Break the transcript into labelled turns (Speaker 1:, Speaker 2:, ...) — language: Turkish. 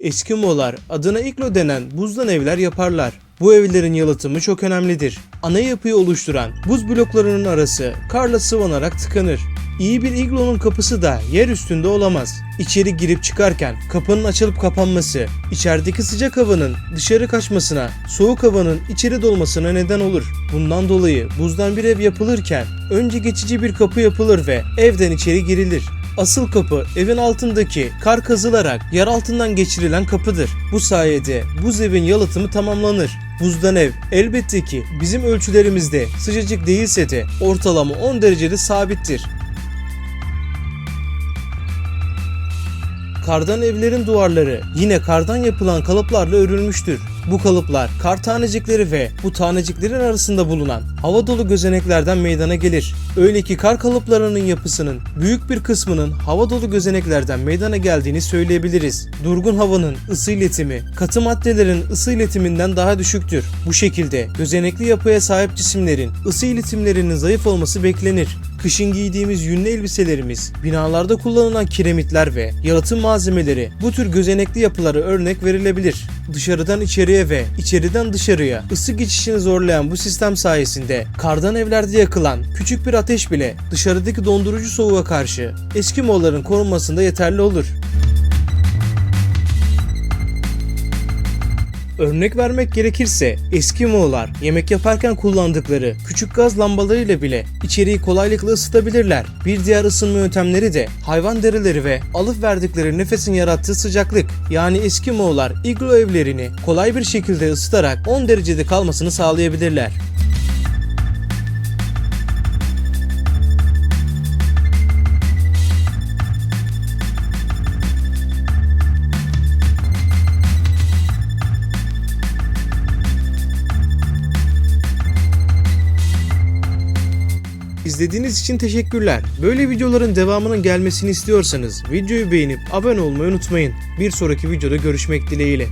Speaker 1: Eskimolar adına iglo denen buzdan evler yaparlar. Bu evlerin yalıtımı çok önemlidir. Ana yapıyı oluşturan buz bloklarının arası karla sıvanarak tıkanır. İyi bir iglonun kapısı da yer üstünde olamaz. İçeri girip çıkarken kapının açılıp kapanması, içerideki sıcak havanın dışarı kaçmasına, soğuk havanın içeri dolmasına neden olur. Bundan dolayı buzdan bir ev yapılırken önce geçici bir kapı yapılır ve evden içeri girilir. Asıl kapı evin altındaki kar kazılarak yer altından geçirilen kapıdır. Bu sayede buz evin yalıtımı tamamlanır. Buzdan ev elbette ki bizim ölçülerimizde sıcacık değilse de ortalama 10 derecede sabittir. Kardan evlerin duvarları yine kardan yapılan kalıplarla örülmüştür. Bu kalıplar kar tanecikleri ve bu taneciklerin arasında bulunan hava dolu gözeneklerden meydana gelir. Öyle ki kar kalıplarının yapısının büyük bir kısmının hava dolu gözeneklerden meydana geldiğini söyleyebiliriz. Durgun havanın ısı iletimi katı maddelerin ısı iletiminden daha düşüktür. Bu şekilde gözenekli yapıya sahip cisimlerin ısı iletimlerinin zayıf olması beklenir. Kışın giydiğimiz yünlü elbiselerimiz, binalarda kullanılan kiremitler ve yalıtım malzemeleri bu tür gözenekli yapılara örnek verilebilir. Dışarıdan içeriye ve içeriden dışarıya ısı geçişini zorlayan bu sistem sayesinde kardan evlerde yakılan küçük bir ateş bile dışarıdaki dondurucu soğuğa karşı Eskimoların korunmasında yeterli olur. Örnek vermek gerekirse Eskimoğullar yemek yaparken kullandıkları küçük gaz lambalarıyla bile içeriği kolaylıkla ısıtabilirler. Bir diğer ısınma yöntemleri de hayvan derileri ve alıp verdikleri nefesin yarattığı sıcaklık. Yani Eskimoğullar iglo evlerini kolay bir şekilde ısıtarak 10 derecede kalmasını sağlayabilirler. İzlediğiniz için teşekkürler. Böyle videoların devamının gelmesini istiyorsanız videoyu beğenip abone olmayı unutmayın. Bir sonraki videoda görüşmek dileğiyle.